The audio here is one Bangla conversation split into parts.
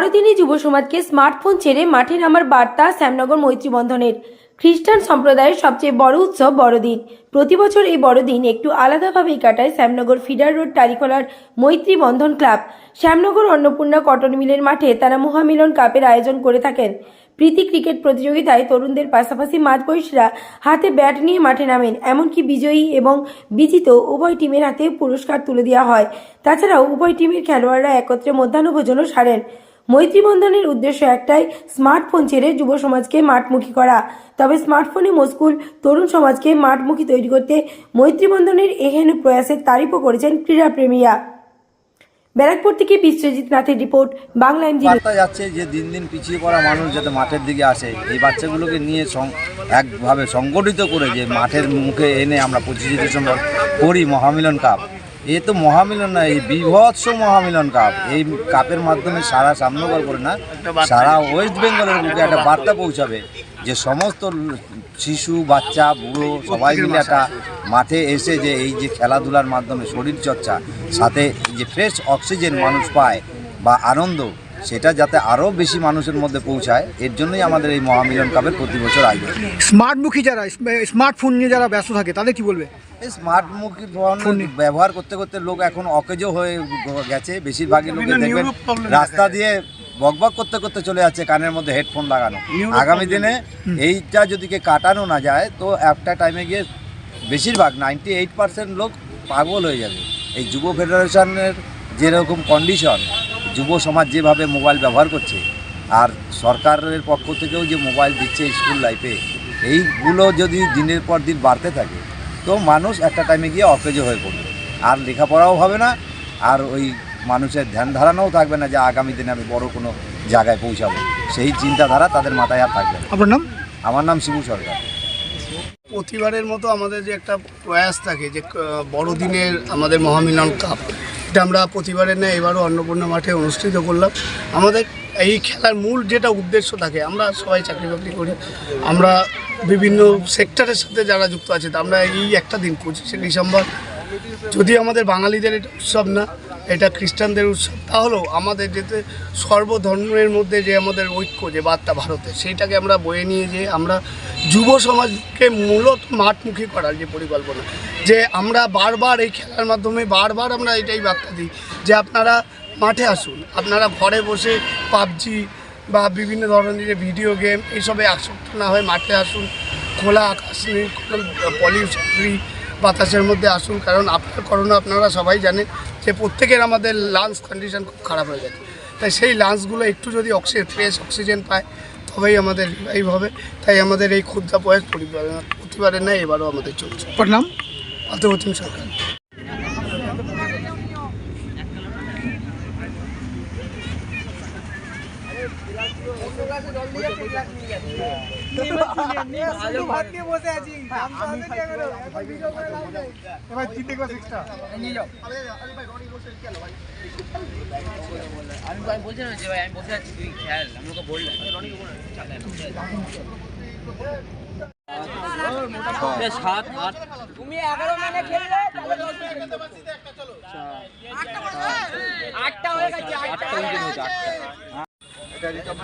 বড়দিনে যুব সমাজকে স্মার্টফোন ছেড়ে মাঠে নামার বার্তা শ্যামনগর মৈত্রী বন্ধনের খ্রিস্টান সম্প্রদায়ের সবচেয়ে বড় উৎসব বড়দিন। প্রতি বছর এই বড়দিন একটু আলাদাভাবেই কাটায় শ্যামনগর ফিডার রোড টারিখোলার মৈত্রী বন্ধন ক্লাব। শ্যামনগর অন্নপূর্ণা কটন মিলের মাঠে তারা মহামিলন কাপের আয়োজন করে থাকেন। প্রীতি ক্রিকেট প্রতিযোগিতায় তরুণদের পাশাপাশি মাঝবয়সীরা হাতে ব্যাট নিয়ে মাঠে নামেন, এমনকি বিজয়ী এবং বিজিত উভয় টিমের হাতে পুরস্কার তুলে দেওয়া হয়। তাছাড়াও উভয় টিমের খেলোয়াড়রা একত্রে মধ্যাহ্নভোজনও সারেন। মৈত্রীবন্ধনের উদ্দেশ্য একটাই স্মার্টফোন ছেড়ে যুব সমাজকে মাঠমুখী করা। তবে স্মার্টফোনে মস্কুল তরুণ সমাজকে মাঠমুখী তৈরি করতে মৈত্রীবন্ধনের এহেন প্রয়াসের তারিফও করেছেন ক্রীড়াপ্রেমীরা ব্যারাকপুর থেকে বিশ্বজিৎ নাথের রিপোর্ট, বাংলা বার্তা যাচ্ছে যে দিন দিন পিছিয়ে পড়া মানুষ যাতে মাঠের দিকে আসে, এই বাচ্চাগুলোকে নিয়ে একভাবে সংগঠিত করে যে মাঠের মুখে এনে আমরা পঁচিশে ডিসেম্বর করি মহামিলন কাপ। এ তো মহামিলন না এই বিভৎস মহামিলন কাপ। এই কাপের মাধ্যমে সারা সামনগর করে না সারা ওয়েস্ট বেঙ্গলের বুকে একটা বার্তা পৌঁছাবে যে সমস্ত শিশু বাচ্চা বুড়ো সবাই মিলে একটা মাঠে এসে যে এই যে খেলাধুলার মাধ্যমে শরীরচর্চা সাথে যে ফ্রেশ অক্সিজেন মানুষ পায় বা আনন্দ সেটা যাতে আরও বেশি মানুষের মধ্যে পৌঁছায় এর জন্যই আমাদের এই মহামিলন কাপের প্রতি বছর আয়োজন। স্মার্টমুখী যারা স্মার্টফোন নিয়ে যারা ব্যস্ত থাকে তাদের কি বলবে? এই স্মার্টমুখী ফোন ব্যবহার করতে করতে লোক এখন অকেজো হয়ে গেছে। বেশিরভাগই লোকে দেখবেন রাস্তা দিয়ে বকবক করতে করতে চলে যাচ্ছে কানের মধ্যে হেডফোন লাগানো। আগামী দিনে এইটা যদি কে কাটানো না যায় তো একটা টাইমে গিয়ে বেশিরভাগ নাইনটি এইট পার্সেন্ট লোক পাগল হয়ে যাবে। এই যুব ফেডারেশনের যেরকম কন্ডিশন যুব সমাজ যেভাবে মোবাইল ব্যবহার করছে আর সরকারের পক্ষ থেকেও যে মোবাইল দিচ্ছে স্কুল লাইফে এইগুলো যদি দিনের পর দিন বাড়তে থাকে তো মানুষ একটা টাইমে গিয়ে অকেজো হয়ে পড়বে। আর লেখাপড়াও হবে না আর ওই মানুষের ধ্যান ধারণাও থাকবে না যে আগামী দিনে আমি বড় কোনো জায়গায় পৌঁছাবো। সেই চিন্তাধারা তাদের মাথায় আর থাকবে না। আপনার নাম? আমার নাম শিবু সরকার। প্রতিবারের মতো আমাদের যে একটা প্রয়াস থাকে যে বড়দিনের আমাদের মহামিলন কাপ এটা আমরা প্রতিবারের নেই এবারও অন্নপূর্ণা মাঠে অনুষ্ঠিত করলাম। আমাদের এই খেলার মূল যেটা উদ্দেশ্য থাকে, আমরা সবাই চাকরি বাকরি করি, আমরা বিভিন্ন সেক্টরের সাথে যারা যুক্ত আছে আমরা এই একটা দিন পঁচিশে ডিসেম্বর। যদি আমাদের বাঙালিদের এটা উৎসব না এটা খ্রিস্টানদের উৎসব। তাহলেও আমাদের যেতে সর্বধর্মের মধ্যে যে আমাদের ঐক্য, যে বার্তা ভারতে সেইটাকে আমরা বয়ে নিয়ে যে আমরা যুব সমাজকে মূলত মাঠমুখী করার যে পরিকল্পনা, যে আমরা বারবার এই খেলার মাধ্যমে বারবার আমরা এটাই বার্তা দিই, যে আপনারা মাঠে আসুন, আপনারা ঘরে বসে পাবজি বা বিভিন্ন ধরনের যে ভিডিও গেম, এইসবে আসক্ত না হয়ে মাঠে আসুন। খোলা আকাশ নেই পলিউশন ফ্রি বাতাসের মধ্যে আসুন কারণ আপনার করোনা আপনারা সবাই জানেন যে প্রত্যেকের আমাদের লাংস কন্ডিশন খুব খারাপ হয়ে গেছে। তাই সেই লাংসগুলো একটু যদি অক্সিজেন ফ্রেশ অক্সিজেন পায় তবেই আমাদের রিভাইভ হবে। তাই আমাদের এই ক্ষুদ্র প্রয়াস পরিবার- প্রতিবারের না এবারও আমাদের চলছে। প্রণাম আতবচন সরকার। আমি আমি বলছিলাম যে ভাই আমি বসে আছি তুই খেয়াল আমি ওকে বললাম সাত আট তুমি এগারো মানে খেললে আটটা হয়ে গেছে এটা রিকমের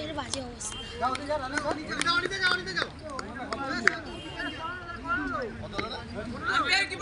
ছেড়ে বাজে অবস্থা। কি